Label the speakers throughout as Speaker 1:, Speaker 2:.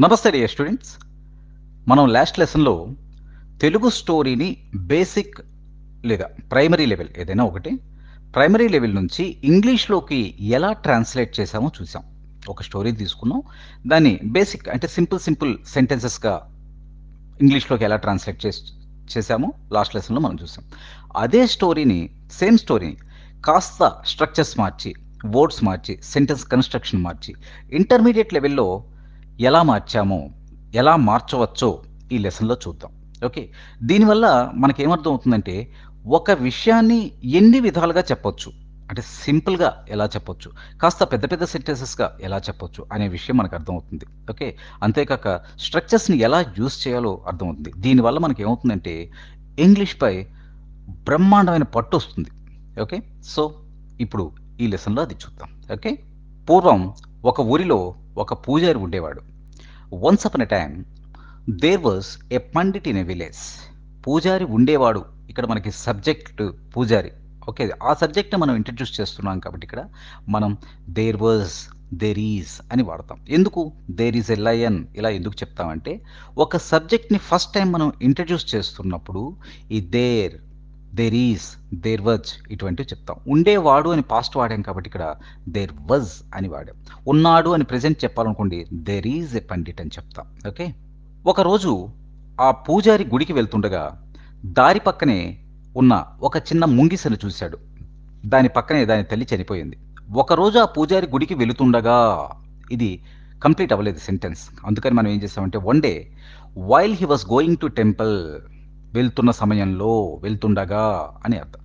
Speaker 1: నమస్తే dear students మనం last లెసన్లో తెలుగు స్టోరీని బేసిక్ లేదా ప్రైమరీ లెవెల్ ఏదైనా ఒకటి ప్రైమరీ లెవెల్ నుంచి ఇంగ్లీష్లోకి ఎలా ట్రాన్స్లేట్ చేసామో చూసాం ఒక స్టోరీ తీసుకున్నాం. దాన్ని బేసిక్ అంటే సింపుల్ సింపుల్ సెంటెన్సెస్గా ఇంగ్లీష్లోకి ఎలా ట్రాన్స్లేట్ చేసి చేసామో లాస్ట్ లెసన్లో మనం చూసాం అదే స్టోరీని సేమ్ స్టోరీని కాస్త స్ట్రక్చర్స్ మార్చి వర్డ్స్ మార్చి సెంటెన్స్ కన్స్ట్రక్షన్ మార్చి ఇంటర్మీడియట్ లెవెల్లో ఎలా మార్చామో ఎలా మార్చవచ్చో ఈ లెసన్లో చూద్దాం. ఓకే? దీనివల్ల మనకేమర్థం అవుతుందంటే ఒక విషయాన్ని ఎన్ని విధాలుగా చెప్పొచ్చు అంటే సింపుల్గా ఎలా చెప్పొచ్చు కాస్త పెద్ద పెద్ద సెంటెన్సెస్గా ఎలా చెప్పొచ్చు అనే విషయం మనకు అర్థమవుతుంది ఓకే? అంతేకాక స్ట్రక్చర్స్ని ఎలా యూస్ చేయాలో అర్థమవుతుంది. దీనివల్ల మనకి ఏమవుతుందంటే ఇంగ్లీష్పై బ్రహ్మాండమైన పట్టు వస్తుంది. ఓకే? సో ఇప్పుడు ఈ లెసన్లో అది చూద్దాం. ఓకే? పూర్వం ఒక ఊరిలో ఒక పూజారి ఉండేవాడు. Once upon a time there was a pandit in a village పూజారి ఉండేవాడు. ఇక్కడ మనకి సబ్జెక్ట్ పూజారి. ఓకే ఆ సబ్జెక్ట్ని మనం ఇంట్రడ్యూస్ చేస్తున్నాం కాబట్టి ఇక్కడ మనం దేర్ వాజ్ దేర్ ఈజ్ అని వాడతాం. ఎందుకు? దేర్ ఈజ్ ఎ లయన్ ఇలా ఎందుకు చెప్తామంటే ఒక సబ్జెక్ట్ని ఫస్ట్ టైం మనం ఇంట్రడ్యూస్ చేస్తున్నప్పుడు ఈ there there is there was ఇటువంటివి చెప్తాం. ఉండేవాడు అని పాస్ట్ వాడాం కాబట్టి ఇక్కడ దేర్ వజ్ అని వాడాం. ఉన్నాడు అని ప్రజెంట్ చెప్పాలనుకోండి దేర్ ఈజ్ ఎ పండిట్ అని చెప్తాం. ఓకే ఒకరోజు ఆ పూజారి గుడికి వెళ్తుండగా దారి పక్కనే ఉన్న ఒక చిన్న ముంగిసను చూశాడు. దాని పక్కనే దాని తల్లి చనిపోయింది. ఒకరోజు ఆ పూజారి గుడికి వెళుతుండగా ఇది కంప్లీట్ అవ్వలేదు సెంటెన్స్ అందుకని మనం ఏం చేస్తామంటే one day while he was going to temple వెళ్తున్న సమయంలో వెళ్తుండగా అని అర్థం.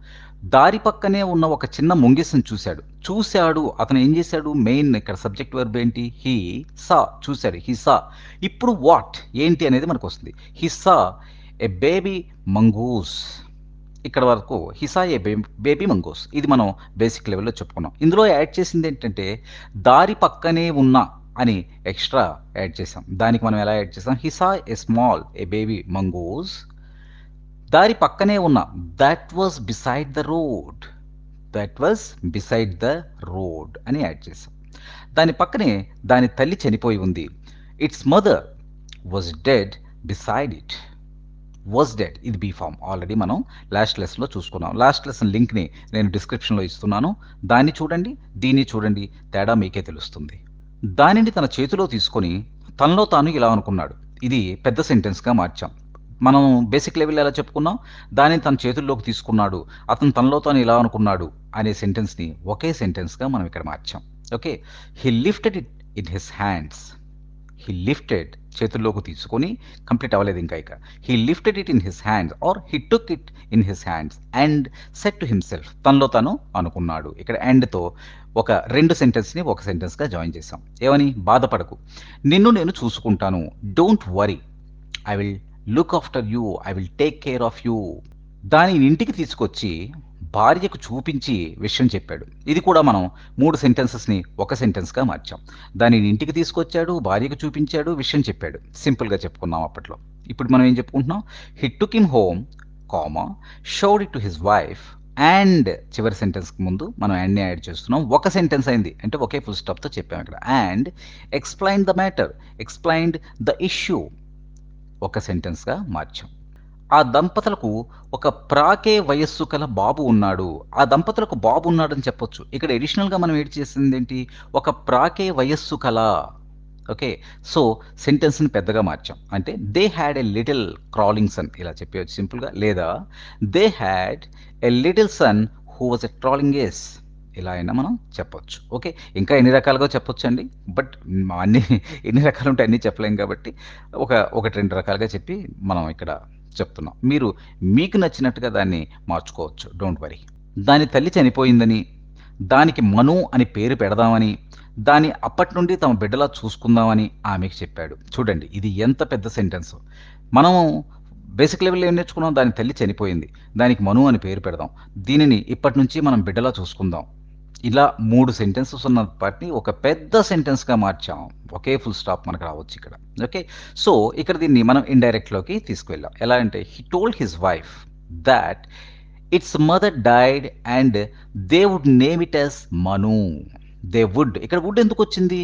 Speaker 1: దారి పక్కనే ఉన్న ఒక చిన్న ముంగిసను చూశాడు. చూశాడు అతను ఏం చేశాడు? మెయిన్ ఇక్కడ సబ్జెక్ట్ వర్బ్ ఏంటి? హీ సా చూశాడు. He saw. ఇప్పుడు వాట్? ఏంటి అనేది మనకు వస్తుంది. He saw a baby mongoose. ఇక్కడ వరకు హిసా ఏ బేబీ మంగోస్. ఇది మనం బేసిక్ లెవెల్లో చెప్పుకున్నాం. ఇందులో యాడ్ చేసింది ఏంటంటే దారి పక్కనే ఉన్న అని ఎక్స్ట్రా యాడ్ చేసాం దానికి మనం ఎలా యాడ్ చేసాం he saw a small a baby mongoose. దారి పక్కనే ఉన్న that was beside the road that was beside the road అని యాడ్ చేసాం. దాని పక్కనే దాని తల్లి చనిపోయి ఉంది. Its mother was dead beside it was dead ఇది బీ ఫామ్ ఆల్రెడీ మనం లాస్ట్ లెసన్లో చూసుకున్నాం. లాస్ట్ లెసన్ లింక్ని నేను డిస్క్రిప్షన్లో ఇస్తున్నాను. దాన్ని చూడండి దీన్ని చూడండి తేడా మీకే తెలుస్తుంది. దానిని తన చేతిలో తీసుకొని తనలో తాను ఇలా అనుకున్నాడు. ఇది పెద్ద సెంటెన్స్గా మార్చాం. మనం బేసిక్ లెవెల్ ఎలా చెప్పుకున్నాం? దాన్ని తన చేతుల్లోకి తీసుకున్నాడు. అతను తనలో తాను ఇలా అనుకున్నాడు అనే సెంటెన్స్ని ఒకే సెంటెన్స్గా మనం ఇక్కడ మార్చాం. Okay he lifted it in his hands he lifted చేతుల్లోకి తీసుకొని కంప్లీట్ అవ్వలేదు ఇంకా ఇక. He lifted it in his hands or he took it in his hands and said to himself తనలో తను అనుకున్నాడు. ఇక్కడ అండ్తో ఒక రెండు సెంటెన్స్ని ఒక సెంటెన్స్గా జాయిన్ చేసాం ఏమని? బాధపడకు. నిన్ను నేను చూసుకుంటాను. Don't worry I will look after you I will take care of you దానిని ఇంటికి తీసుకొచ్చి భార్యకు చూపించి విషయం చెప్పాడు. ఇది కూడా మనం మూడు సెంటెన్సెస్ని ఒక సెంటెన్స్గా మార్చాం. దానిని ఇంటికి తీసుకొచ్చాడు భార్యకు చూపించాడు విషయం చెప్పాడు. సింపుల్గా చెప్పుకున్నాం అప్పట్లో. ఇప్పుడు మనం ఏం చెప్పుకుంటున్నాం? He took him home comma showed it to his wife and చివరి సెంటెన్స్కి ముందు మనం అండ్ని యాడ్ చేస్తున్నాం. ఒక సెంటెన్స్ అయింది. అంటే ఒకే ఫుల్ స్టాప్తో చెప్పాం ఇక్కడ. And explain the matter explained the issue ఒక సెంటెన్స్గా మార్చాం. ఆ దంపతులకు ఒక ప్రాకే వయస్సు కల బాబు ఉన్నాడు. ఆ దంపతులకు బాబు ఉన్నాడని చెప్పొచ్చు. ఇక్కడ ఎడిషనల్గా మనం ఏడ్ చేసింది ఏంటి? ఒక ప్రాకే వయస్సు కల. ఓకే. సో సెంటెన్స్ని పెద్దగా మార్చాం. అంటే they had a little crawling son ఇలా చెప్పవచ్చు సింపుల్గా. లేదా they had a little son who was a crawling yes ఇలా అయినా మనం చెప్పొచ్చు. ఓకే? ఇంకా ఎన్ని రకాలుగా చెప్పొచ్చు అండి బట్ అన్ని ఎన్ని రకాలు ఉంటే అన్నీ చెప్పలేం కాబట్టి ఒక ఒకటి రెండు రకాలుగా చెప్పి మనం ఇక్కడ చెప్తున్నాం. మీరు మీకు నచ్చినట్టుగా దాన్ని మార్చుకోవచ్చు. Don't worry. దాని తల్లి చనిపోయిందని దానికి మను అని పేరు పెడదామని దాన్ని అప్పటి నుండి తమ బిడ్డలా చూసుకుందామని ఆమెకు చెప్పాడు. చూడండి ఇది ఎంత పెద్ద సెంటెన్స్ మనము బేసిక్ లెవెల్లో ఏం నేర్చుకున్నాం? దాని తల్లి చనిపోయింది. దానికి మను అని పేరు పెడదాం. దీనిని ఇప్పటి నుంచి మనం బిడ్డలా చూసుకుందాం. ఇలా మూడు సెంటెన్సెస్ ఉన్న వాటిని ఒక పెద్ద సెంటెన్స్గా మార్చాం. ఒకే ఫుల్ స్టాప్ మనకు రావచ్చు ఇక్కడ. ఓకే సో ఇక్కడ దీన్ని మనం ఇండైరెక్ట్లోకి తీసుకువెళ్ళాం. ఎలా అంటే he told his wife that its mother died and they would name it as Manu they would ఇక్కడ వుడ్ ఎందుకు వచ్చింది?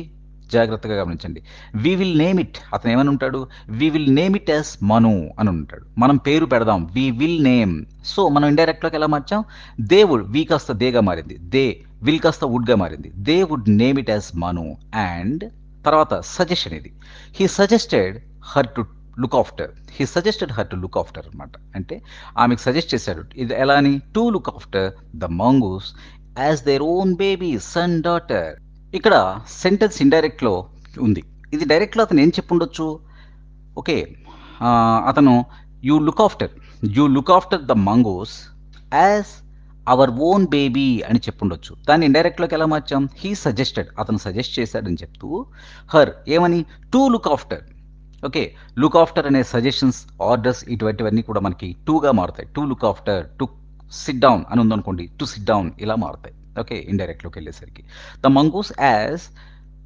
Speaker 1: జాగ్రత్తగా గమనించండి. వి విల్ నేమ్ ఇట్ అతను ఏమని ఉంటాడు? We will name it as Manu అని ఉంటాడు. మనం పేరు పెడదాం. వి విల్ నేమ్ సో మనం ఇండైరెక్ట్లోకి ఎలా మార్చాం? దేవుడ్ వి కాస్త దేగా మారింది. దే విల్ కాస్త వుడ్గా మారింది. They would name it as Manu and తర్వాత సజెషన్ ఇది. He suggested her to look after he suggested her to look after అనమాట అంటే ఆమెకు సజెస్ట్ చేశాడు. ఇది ఎలా అని? To look after the mongoose as their own baby son daughter ఇక్కడ సెంటెన్స్ ఇండైరెక్ట్లో ఉంది. ఇది డైరెక్ట్లో అతను ఏం చెప్పుండొచ్చు? ఓకే అతను you look after you look after the mongoose as our own baby అని చెప్పుండొచ్చు. దాన్ని ఇండైరెక్ట్లోకి ఎలా మార్చాం? హీ సజెస్టెడ్ అతను సజెస్ట్ చేశాడని చెప్తూ హర్ ఏమని? To look after okay look after అనే సజెషన్స్ ఆర్డర్స్ ఇటువంటివన్నీ కూడా మనకి టూగా మారుతాయి. To look after to sit down అని ఉందనుకోండి టు సిట్ డౌన్ ఇలా మారుతాయి. ఓకే ఇండైరెక్ట్లోకి వెళ్ళేసరికి. The mongoose as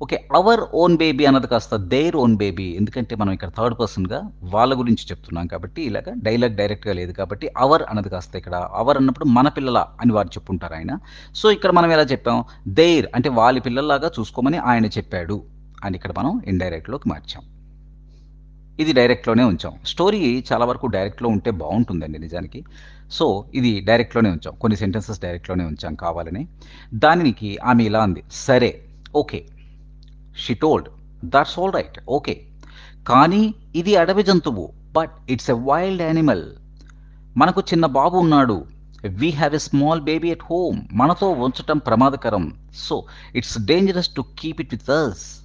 Speaker 1: okay our own baby అన్నది కాస్త దేర్ ఓన్ బేబీ ఎందుకంటే మనం ఇక్కడ థర్డ్ పర్సన్గా వాళ్ళ గురించి చెప్తున్నాం కాబట్టి ఇలాగ డైలాగ్ డైరెక్ట్గా లేదు కాబట్టి అవర్ అన్నది కాస్త ఇక్కడ అవర్ అన్నప్పుడు మన పిల్లల అని వారు చెప్పుంటారు ఆయన. సో ఇక్కడ మనం ఎలా చెప్పాం? దేర్ అంటే వాళ్ళ పిల్లల్లాగా చూసుకోమని ఆయన చెప్పాడు. అని ఇక్కడ మనం ఇండైరెక్ట్లోకి మార్చాం. ఇది డైరెక్ట్లోనే ఉంచాం. స్టోరీ చాలా వరకు డైరెక్ట్లో ఉంటే బాగుంటుందండి నిజానికి. సో ఇది డైరెక్ట్లోనే ఉంచాం. కొన్ని సెంటెన్సెస్ డైరెక్ట్లోనే ఉంచాం కావాలని. దానికి ఆమె ఇలా అంది సరే okay. She told that's all right okay. కానీ ఇది అడవి జంతువు but it's a wild animal. మనకు చిన్న బాబు ఉన్నాడు. We have a small baby at home. మనతో ఉంచటం ప్రమాదకరం. So it's dangerous to keep it with us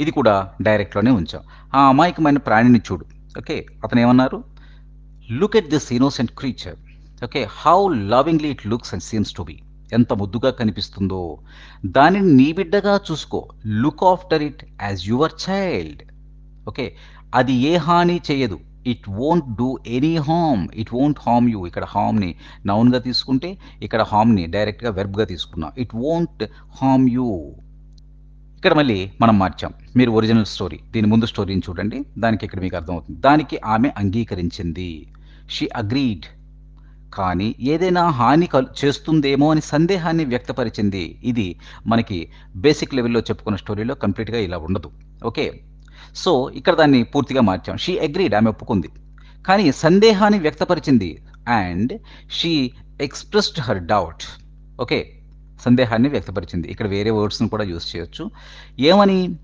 Speaker 1: ఇది కూడా డైరెక్ట్లోనే ఉంచాం. ఆ అమాయకమైన ప్రాణిని చూడు. ఓకే? అతను ఏమన్నారు look at this innocent creature okay? How lovingly it looks and seems to be ఎంత ముద్దుగా కనిపిస్తుందో. దానిని నీ బిడ్డగా చూసుకో. Look after it as your child okay? అది ఏ హాని చేయదు. It won't do any harm it won't harm you ఇక్కడ హామ్ని నౌన్గా తీసుకుంటే ఇక్కడ హామ్ని డైరెక్ట్గా వెర్బ్గా తీసుకున్నాం. ఇట్ వోంట్ హామ్ యూ ఇక్కడ మళ్ళీ మనం మార్చాం. మీరు ఒరిజినల్ స్టోరీ దీని ముందు స్టోరీని చూడండి. దానికి ఇక్కడ మీకు అర్థమవుతుంది. దానికి ఆమె అంగీకరించింది. షీ అగ్రీడ్ కానీ ఏదైనా హాని కలు చేస్తుందేమో అని సందేహాన్ని వ్యక్తపరిచింది. ఇది మనకి బేసిక్ లెవెల్లో చెప్పుకున్న స్టోరీలో కంప్లీట్గా ఇలా ఉండదు. ఓకే సో ఇక్కడ దాన్ని పూర్తిగా మార్చాం. షీ అగ్రీడ్ ఆమె ఒప్పుకుంది. కానీ సందేహాన్ని వ్యక్తపరిచింది. And she expressed her doubt okay సందేహాన్ని వ్యక్తపరిచింది. ఇక్కడ వేరే వర్డ్స్ని కూడా యూస్ చేయొచ్చు. ఏమని?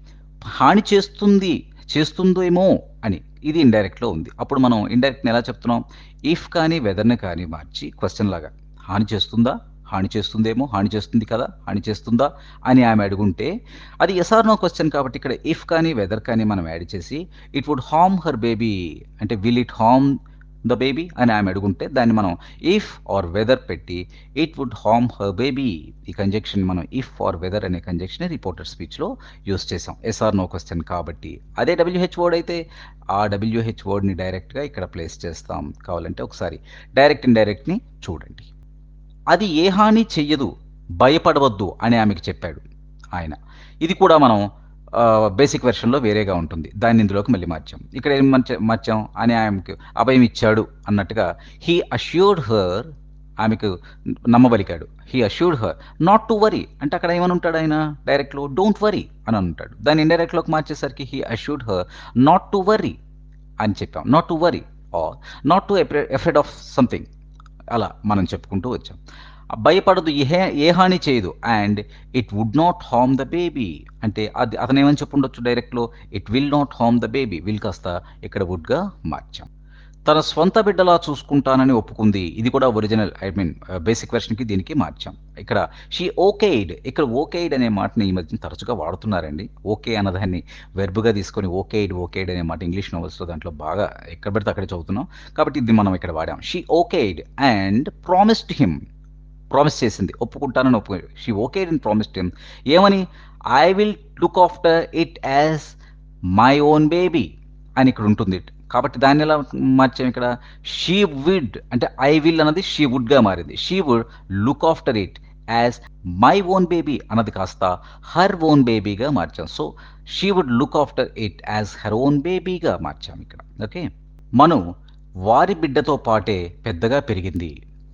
Speaker 1: హాని చేస్తుంది చేస్తుందేమో అని. ఇది ఇండైరెక్ట్లో ఉంది. అప్పుడు మనం ఇండైరెక్ట్ని ఎలా చెప్తున్నాం? ఇఫ్ కానీ వెదర్ని కానీ మార్చి క్వశ్చన్ లాగా. హాని చేస్తుందా? హాని చేస్తుందేమో? హాని చేస్తుంది కదా? హాని చేస్తుందా? అని ఆమె అడుగుంటే అది ఎస్ఆర్ నో క్వశ్చన్ కాబట్టి ఇక్కడ ఇఫ్ కానీ వెదర్ కానీ మనం యాడ్ చేసి it would harm her baby అంటే will it harm the baby అని ఆమె అడుగుంటే దాన్ని మనం ఇఫ్ ఆర్ వెదర్ పెట్టి it would harm her baby ఈ కంజెక్షన్ మనం ఇఫ్ ఆర్ వెదర్ అనే కంజెక్షన్ రిపోర్టర్ స్పీచ్లో యూస్ చేసాం ఎస్ఆర్ నో క్వశ్చన్ కాబట్టి అదే డబ్ల్యూహెచ్ వర్డ్ అయితే ఆ డబ్ల్యూహెచ్ వర్డ్ని డైరెక్ట్గా ఇక్కడ ప్లేస్ చేస్తాం. కావాలంటే ఒకసారి డైరెక్ట్ డైరెక్ట్ని చూడండి. అది ఏ హాని చెయ్యదు భయపడవద్దు అని ఆమెకు చెప్పాడు ఆయన. ఇది కూడా మనం బేసిక్ వెర్షన్లో వేరేగా ఉంటుంది. దాన్ని ఇందులోకి మళ్ళీ మార్చాం. ఇక్కడ ఏం మార్చాం అని ఆమెకు అభయం ఇచ్చాడు అన్నట్టుగా హీ అష్యూర్డ్ హర్ ఆమెకు నమ్మబలికాడు. He assured her not to worry అంటే అక్కడ ఏమని ఉంటాడు ఆయన? డైరెక్ట్లో డోంట్ వరీ అని ఉంటాడు. దాన్ని ఇండైరెక్ట్లోకి మార్చేసరికి he assured her not to worry అని చెప్పాం. Not to worry or not to afraid of something అలా మనం చెప్పుకుంటూ వచ్చాం. భయపడదు ఏ ఏ హాని చేయదు. And it would not harm the baby అంటే అది అతను ఏమని చెప్పుండొచ్చు డైరెక్ట్లో? It will not harm the baby will కాస్త ఇక్కడ వుడ్గా మార్చాం. తన స్వంత బిడ్డలా చూసుకుంటానని ఒప్పుకుంది. ఇది కూడా ఒరిజినల్ ఐ మీన్ బేసిక్ వెర్షన్కి దీనికి మార్చాం. ఇక్కడ షీ ఓకేడ్. ఇక్కడ ఓకేడ్ అనే మాటని ఈ మధ్య తరచుగా వాడుతున్నారండి. ఓకే అన్నదాన్ని వెర్బ్గా తీసుకొని ఓకేడ్ ఓకేడ్ అనే మాట ఇంగ్లీష్ నోవెల్స్లో దాంట్లో బాగా ఎక్కడ పెడితే అక్కడే చదువుతున్నాం. కాబట్టి ఇది మనం ఇక్కడ వాడాం. She okayed and promised him. Promise చేసింది. ఒప్పుకుంటానని ఒప్పు she okay and promised him. ఏమని? I will look after it as my own baby అని ఇక్కడ ఉంటుంది. కాబట్టి దాన్ని ఎలా మార్చాం ఇక్కడ? షీ వుడ్ అంటే ఐ విల్ అన్నది షీ వుడ్గా మారింది. She would look after it as my own baby అన్నది కాస్త హర్ ఓన్ బేబీగా మార్చాం. So she would look after it as her own బేబీగా మార్చాం ఇక్కడ. ఓకే మను వారి బిడ్డతో పాటే పెద్దగా పెరిగింది.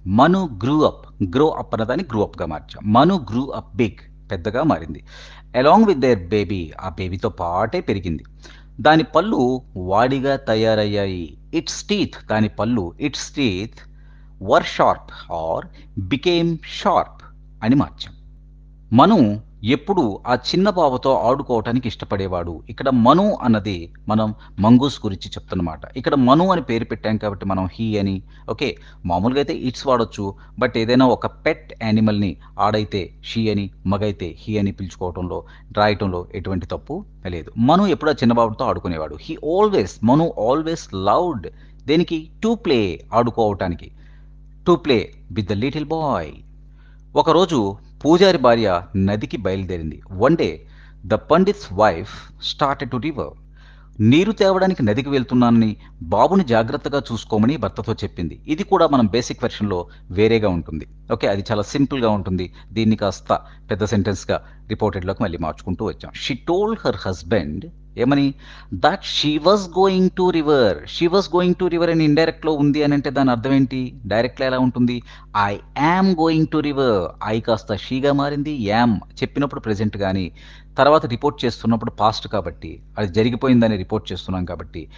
Speaker 1: Manu grew up grow up అన్నదాన్ని గ్రూ అప్గా మార్చాం. మను గ్రూ అప్ బిగ్ పెద్దగా మారింది. అలాంగ్ విత్ దేర్ బేబీ ఆ బేబీతో పాటే పెరిగింది. దాని పళ్ళు వాడిగా తయారయ్యాయి. ఇట్స్ టీత్ దాని పళ్ళు its teeth were sharp or became sharp అని మార్చాం. మనం ఎప్పుడు ఆ చిన్న బాబుతో ఆడుకోవటానికి ఇష్టపడేవాడు. ఇక్కడ మను అన్నది మనం మంగూస్ గురించి చెప్తున్నమాట. ఇక్కడ మను అని పేరు పెట్టాం కాబట్టి మనం హీ అని. ఓకే మామూలుగా అయితే ఇట్స్ వాడొచ్చు. బట్ ఏదైనా ఒక పెట్ యానిమల్ని ఆడైతే షీ అని మగైతే హీ అని పిలుచుకోవటంలో రాయటంలో ఎటువంటి తప్పు లేదు. మను ఎప్పుడు ఆ చిన్న బాబుతో ఆడుకునేవాడు. He always Manu always loved దేనికి? To play ఆడుకోవటానికి. To play with the little boy. ఒకరోజు పూజారి భార్య నదికి బయలుదేరింది. One day the pandit's wife started to river నీరు తేవడానికి నదికి వెళ్తున్నానని బాబుని జాగ్రత్తగా చూసుకోమని భర్తతో చెప్పింది. ఇది కూడా మనం బేసిక్ వెర్షన్లో వేరేగా ఉంటుంది. ఓకే అది చాలా సింపుల్గా ఉంటుంది. దీన్ని కాస్త పెద్ద సెంటెన్స్గా రిపోర్టెడ్లోకి మళ్ళీ మార్చుకుంటూ వచ్చాం. షీ టోల్డ్ హర్ హస్బెండ్ ఏమని? That she was going to river she was going to river అని ఇండైరెక్ట్లో ఉంది అని అంటే దాని అర్థం ఏంటి? డైరెక్ట్లో ఎలా ఉంటుంది? I am going to river I కాస్త షీగా మారింది యామ్ చెప్పినప్పుడు ప్రెజెంట్ కానీ తర్వాత రిపోర్ట్ చేస్తున్నప్పుడు పాస్ట్ కాబట్టి అది జరిగిపోయిందని రిపోర్ట్ చేస్తున్నాం కాబట్టి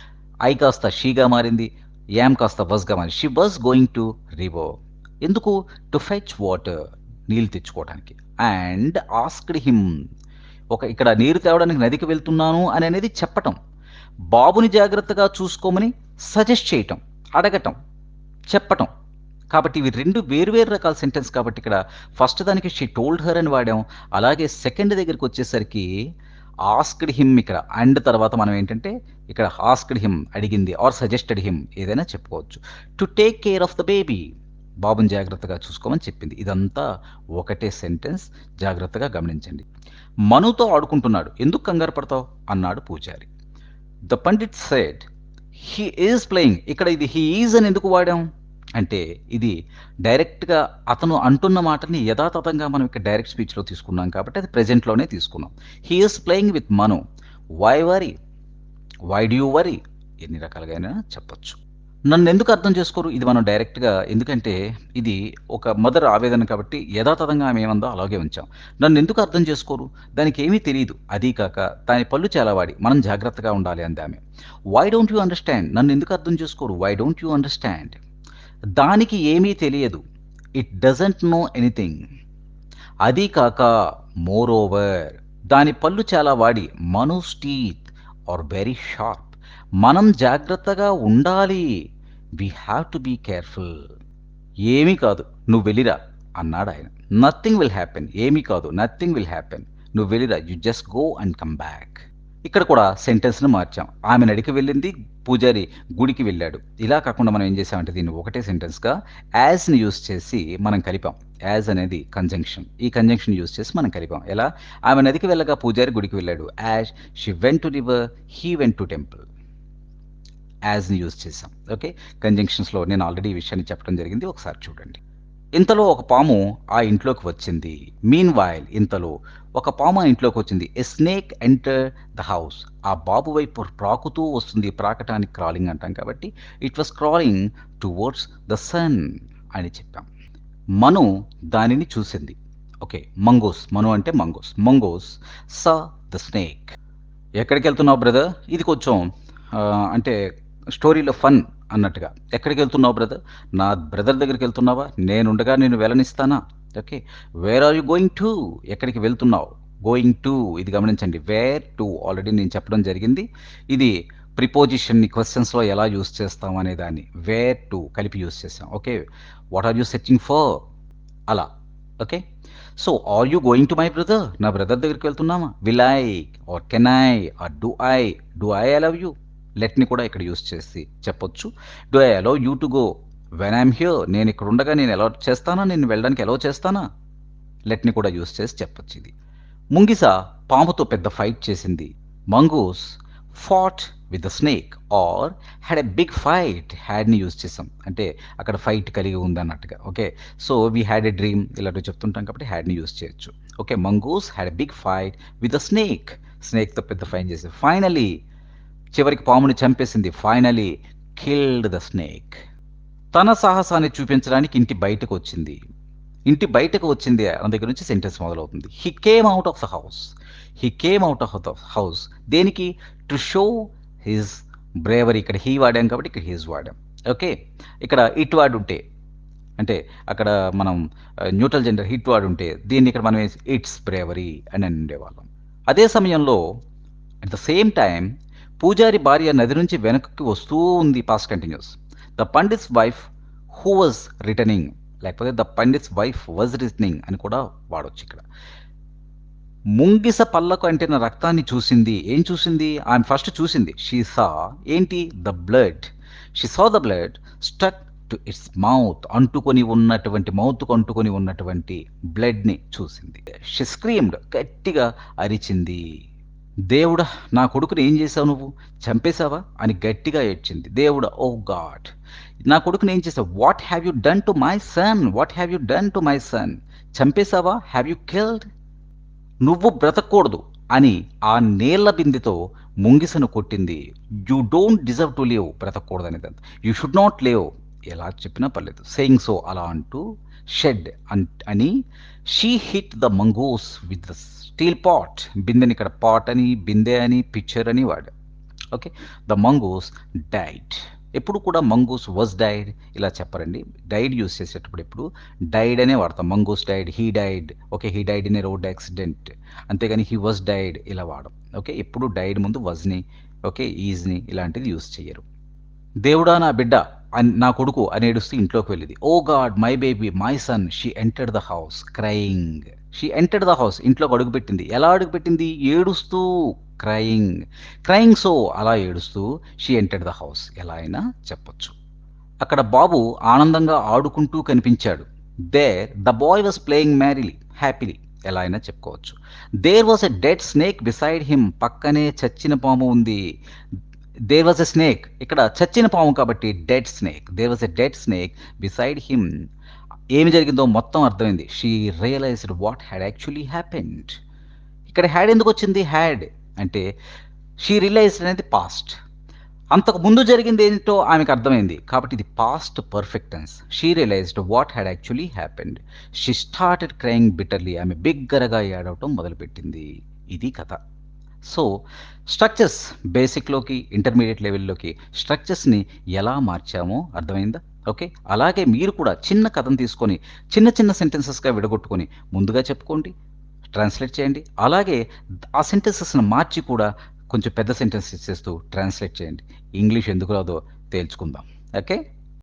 Speaker 1: ఐ కాస్త షీగా మారింది యామ్ కాస్త వజ్గా మారింది. She was going to river ఎందుకు? టు ఫెచ్ వాటర్ నీళ్ళు తెచ్చుకోవడానికి అండ్ ఆస్క్డ్ హిమ్ ఒక ఇక్కడ నీరు తేవడానికి నదికి వెళ్తున్నాను అని అనేది చెప్పటం. బాబుని జాగ్రత్తగా చూసుకోమని సజెస్ట్ చేయటం అడగటం చెప్పటం. కాబట్టి ఇవి రెండు వేరువేరు రకాల సెంటెన్స్ కాబట్టి ఇక్కడ ఫస్ట్ దానికి షీ టోల్డ్ హర్ అని వాడాం. అలాగే సెకండ్ దగ్గరికి వచ్చేసరికి ఆస్క్డ్ హిమ్ ఇక్కడ. అండ్ తర్వాత మనం ఏంటంటే ఇక్కడ ఆస్క్డ్ హిమ్ అడిగింది ఆర్ సజెస్టెడ్ హిమ్ ఏదైనా చెప్పుకోవచ్చు. To take care of the baby బాబుని జాగ్రత్తగా చూసుకోమని చెప్పింది. ఇదంతా ఒకటే సెంటెన్స్ జాగ్రత్తగా గమనించండి. మనుతో ఆడుకుంటున్నాడు. ఎందుకు కంగారు పడతావు? అన్నాడు పూజారి. The pandit said he is playing ఇక్కడ ఇది హీ ఈజ్ అని ఎందుకు వాడాం? అంటే ఇది డైరెక్ట్గా అతను అంటున్న మాటని యథాతథంగా మనం ఇక్కడ డైరెక్ట్ స్పీచ్లో తీసుకున్నాం కాబట్టి అది ప్రజెంట్లోనే తీసుకున్నాం. He is playing with Manu why worry why do worry ఎన్ని రకాలుగా చెప్పొచ్చు. నన్ను ఎందుకు అర్థం చేసుకోరు? ఇది మనం డైరెక్ట్గా ఎందుకంటే ఇది ఒక మదర్ ఆవేదన కాబట్టి యథాతథంగా ఆమె ఏమందో అలాగే ఉంచాం. నన్ను ఎందుకు అర్థం చేసుకోరు? దానికి ఏమీ తెలియదు అదీ కాక దాని పళ్ళు చాలా వాడి. మనం జాగ్రత్తగా ఉండాలి అంది ఆమె. వై డోంట్ యూ అండర్స్టాండ్ నన్ను ఎందుకు అర్థం చేసుకోరు? వై డోంట్ యూ అండర్స్టాండ్ దానికి ఏమీ తెలియదు. ఇట్ డజంట్ నో ఎనీథింగ్ అదీ కాక మోర్ ఓవర్ దాని పళ్ళు చాలా వాడి. Mongoose's teeth are very sharp మనం జాగ్రత్తగా ఉండాలి. We have to be careful ఏమీ కాదు. నువ్వు వెళ్ళిరా అన్నాడు ఆయన. నథింగ్ విల్ హ్యాపెన్ ఏమీ కాదు. నథింగ్ విల్ హ్యాపెన్ నువ్వు వెళ్ళిరా. You just go and come back ఇక్కడ కూడా సెంటెన్స్ను మార్చాం. ఆమె నడికి వెళ్ళింది. పూజారి గుడికి వెళ్ళాడు. ఇలా కాకుండా మనం ఏం చేసామంటే దీన్ని ఒకటే సెంటెన్స్గా యాజ్ని యూస్ చేసి మనం కలిపాం. యాజ్ అనేది కంజంక్షన్ ఈ కంజంక్షన్ యూస్ చేసి మనం కలిపాం. ఎలా? ఆమె నదికి వెళ్ళగా పూజారి గుడికి వెళ్ళాడు. As she went to river he went to temple యాజ్ని use చేసాం ఓకే కంజంక్షన్స్లో నేను ఆల్రెడీ ఈ విషయాన్ని చెప్పడం జరిగింది. ఒకసారి చూడండి. ఇంతలో ఒక పాము ఆ ఇంట్లోకి వచ్చింది. మీన్ వైల్ ఇంతలో ఒక పాము ఆ ఇంట్లోకి వచ్చింది. A snake enter the house ఆ బాబు వైపు ప్రాకుతూ వస్తుంది. ప్రాకటానికి క్రాలింగ్ అంటాం కాబట్టి it was crawling towards the son అని చెప్పాం. మను దానిని చూసింది. ఓకే మంగోస్ మను అంటే mongoose mongoose saw the snake ఎక్కడికి వెళ్తున్నావు బ్రదర్ ఇది కొంచెం అంటే స్టోరీలో ఫన్ అన్నట్టుగా. ఎక్కడికి వెళ్తున్నావు బ్రదర్? నా బ్రదర్ దగ్గరికి వెళ్తున్నావా? నేనుండగా నేను వెళ్ళనిస్తానా okay. Where are you going to ఎక్కడికి వెళ్తున్నావు? గోయింగ్ టు ఇది గమనించండి. వేర్ టు ఆల్రెడీ నేను చెప్పడం జరిగింది. ఇది ప్రిపోజిషన్ని క్వశ్చన్స్లో ఎలా యూస్ చేస్తాం అనే దాన్ని. వేర్ టు కలిపి యూస్ చేస్తాం. Okay. What are you searching for అలా. Okay. So are you going to my brother నా బ్రదర్ దగ్గరికి వెళ్తున్నామా will I or can I or do I do I allow you లెట్ని కూడా ఇక్కడ యూస్ చేసి చెప్పొచ్చు. Do I allow you to go. When I'm here నేను ఇక్కడ ఉండగా నేను ఎలా చేస్తానా? నేను వెళ్ళడానికి ఎలా చేస్తానా? లెట్ని కూడా యూస్ చేసి చెప్పొచ్చు ఇది. ముంగిస పాముతో పెద్ద ఫైట్ చేసింది. Mongoose fought with the snake are had a big fight హ్యాడ్ని use చేసాం. అంటే అక్కడ ఫైట్ కలిగి ఉంది అన్నట్టుగా. Okay? So we had a dream ఇలాంటివి చెప్తుంటాం కాబట్టి హ్యాడ్ని యూజ్ చేయొచ్చు. Okay? Mongoose had a big fight with the snake. స్నేక్తో పెద్ద ఫైన్ చేసి. ఫైనలీ చివరికి పాముని చంపేసింది. ఫైనలీ కిల్డ్ ద స్నేక్ తన సాహసాన్ని చూపించడానికి ఇంటి బయటకు వచ్చింది. ఇంటి బయటకు వచ్చింది అన్న దగ్గర నుంచి సెంటెన్స్ మొదలవుతుంది. He came out of the house he came out of the house దేనికి? టు షో హిజ్ బ్రేవరీ ఇక్కడ హీ వాడాం కాబట్టి ఇక్కడ హీజ్ వాడాం. ఓకే ఇక్కడ ఇట్ వాడు ఉంటే అంటే అక్కడ మనం న్యూట్రల్ జెండర్ హిట్ వాడు ఉంటే దీన్ని ఇక్కడ మనం ఇట్స్ బ్రేవరీ అని అని ఉండేవాళ్ళం అదే సమయంలో అట్ ద సేమ్ టైం పూజారి భార్య నది నుంచి వెనక్కి వస్తూ ఉంది past continuous the pandit's wife who was returning లేకపోతే the pandit's wife was returning అని కూడా వాడొచ్చు ఇక్కడ. ముంగిస పల్లకు అంటిన రక్తాన్ని చూసింది. ఏం చూసింది? ఆమె ఫస్ట్ చూసింది. షీ సా ఏంటి? The blood she saw the blood stuck to its mouth అంటుకొని ఉన్నటువంటి మౌత్కు అంటుకొని ఉన్నటువంటి బ్లడ్ని చూసింది. షీ స్క్రీమ్డ్ గట్టిగా అరిచింది. దేవుడా నా కొడుకుని ఏం చేసావు నువ్వు? చంపేశావా? అని గట్టిగా ఏడ్చింది. దేవుడా ఓ గాడ్. నా కొడుకుని ఏం చేసావు what have you done to my son what have you done to my son చంపేశావా? Have you killed నువ్వు బ్రతకూడదు అని ఆ నీళ్ళ బిందెతో ముంగిసను కొట్టింది. You don't deserve to live అనేది యూ షుడ్ నాట్ లివ్ ఎలా చెప్పినా పర్లేదు. సెయింగ్ సో అలా అంటూ షెడ్ అని she hit the mongoose with the steel pot బిందెని ఇక్కడ పాట్ అని బిందె అని పిక్చర్ అని వాడు ఓకే ద మంగోస్ డైడ్ ఎప్పుడు కూడా మంగూస్ వాజ్ డైడ్ ఇలా చెప్పరండి డైడ్ యూస్ చేసేటప్పుడు ఎప్పుడు డైడ్ అనే వాడతాం mongoose died he died okay he died in a road accident అంతేగాని హీ వాజ్ డైడ్ ఇలా వాడం ఓకే ఎప్పుడు డైడ్ ముందు వజ్ని ఓకే ఈజ్ని ఇలాంటిది యూస్ చేయరు దేవుడా నా బిడ్డ నా కొడుకు అని ఏడుస్తూ ఇంట్లోకి వెళ్ళింది. ఓ God my baby my son she entered the house crying. She entered the house ఇంట్లోకి అడుగుపెట్టింది ఎలా అడుగుపెట్టింది ఏడుస్తూ. క్రయింగ్. క్రయింగ్ సో అలా ఏడుస్తూ షీ ఎంటర్డ్ ద హౌస్. ఎలా అయినా చెప్పొచ్చు. అక్కడ బాబు ఆనందంగా ఆడుకుంటూ కనిపించాడు. There the boy was playing merrily happily ఎలా అయినా చెప్పుకోవచ్చు. There was a dead snake beside him పక్కనే చచ్చిన పాము ఉంది. దేర్ వాజ్ ఎ స్నేక్ ఇక్కడ చచ్చిన పాము కాబట్టి dead snake there was a dead snake beside him ఏమి జరిగిందో మొత్తం అర్థమైంది. She realised what had actually happened ఇక్కడ హ్యాడ్ ఎందుకు వచ్చింది? హ్యాడ్ అంటే షీ రియలైజ్డ్ అనేది పాస్ట్ అంతకు ముందు జరిగింది ఏంటో ఆమెకు అర్థమైంది. కాబట్టి ఇది past perfect tense she realised what had actually happened she started crying bitterly ఆమె బిగ్గరగా ఏడవటం మొదలుపెట్టింది. ఇది కథ. సో స్ట్రక్చర్స్ బేసిక్లోకి ఇంటర్మీడియట్ లెవెల్లోకి స్ట్రక్చర్స్ని ఎలా మార్చామో అర్థమైందా? ఓకే? అలాగే మీరు కూడా చిన్న కథను తీసుకొని చిన్న చిన్న సెంటెన్సెస్గా విడగొట్టుకొని ముందుగా చెప్పుకోండి ట్రాన్స్లేట్ చేయండి. అలాగే ఆ సెంటెన్సెస్ని మార్చి కూడా కొంచెం పెద్ద సెంటెన్సెస్ చేస్తూ ట్రాన్స్లేట్ చేయండి. ఇంగ్లీష్ ఎందుకు రాదో తేల్చుకుందాం. ఓకే?